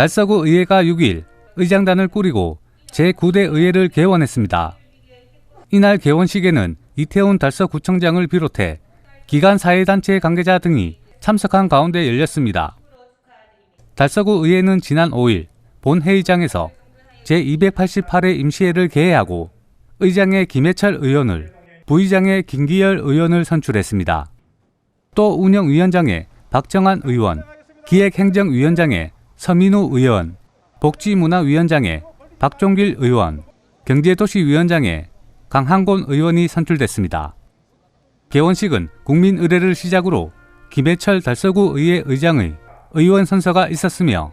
달서구 의회가 6일 의장단을 꾸리고 제9대 의회를 개원했습니다. 이날 개원식에는 이태훈 달서구청장을 비롯해 기관 사회단체 관계자 등이 참석한 가운데 열렸습니다. 달서구 의회는 지난 5일 본회의장에서 제288회 임시회를 개회하고 의장의 김해철 의원을 부의장의 김기열 의원을 선출했습니다. 또 운영위원장에 박정환 의원, 기획행정위원장에 서민우 의원, 복지문화위원장에 박종길 의원, 경제도시위원장에 강한곤 의원이 선출됐습니다. 개원식은 국민 의례를 시작으로 김해철 달서구 의회 의장의 의원 선서가 있었으며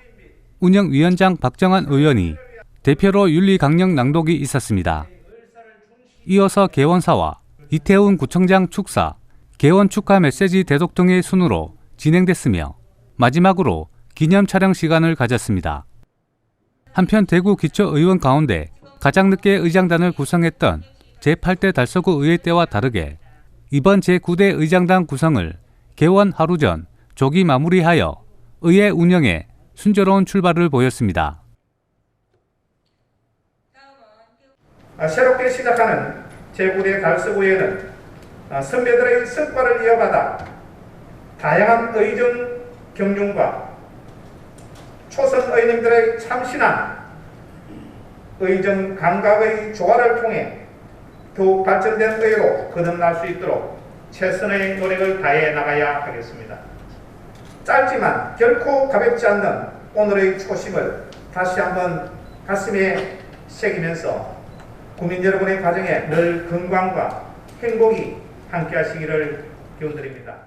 운영위원장 박정환 의원이 대표로 윤리 강령 낭독이 있었습니다. 이어서 개원사와 이태훈 구청장 축사, 개원 축하 메시지 대독 등의 순으로 진행됐으며 마지막으로 기념 촬영 시간을 가졌습니다. 한편 대구 기초의원 가운데 가장 늦게 의장단을 구성했던 제8대 달서구 의회 때와 다르게 이번 제9대 의장단 구성을 개원 하루 전 조기 마무리하여 의회 운영에 순조로운 출발을 보였습니다. 아, 새롭게 시작하는 제9대 달서구회는 아, 선배들의 성과를 이어받아 다양한 의정 경륜과 초선 의원님들의 참신한 의정 감각의 조화를 통해 더욱 발전된 의회로 거듭날 수 있도록 최선의 노력을 다해 나가야 하겠습니다. 짧지만 결코 가볍지 않는 오늘의 초심을 다시 한번 가슴에 새기면서 국민 여러분의 가정에 늘 건강과 행복이 함께 하시기를 기원드립니다.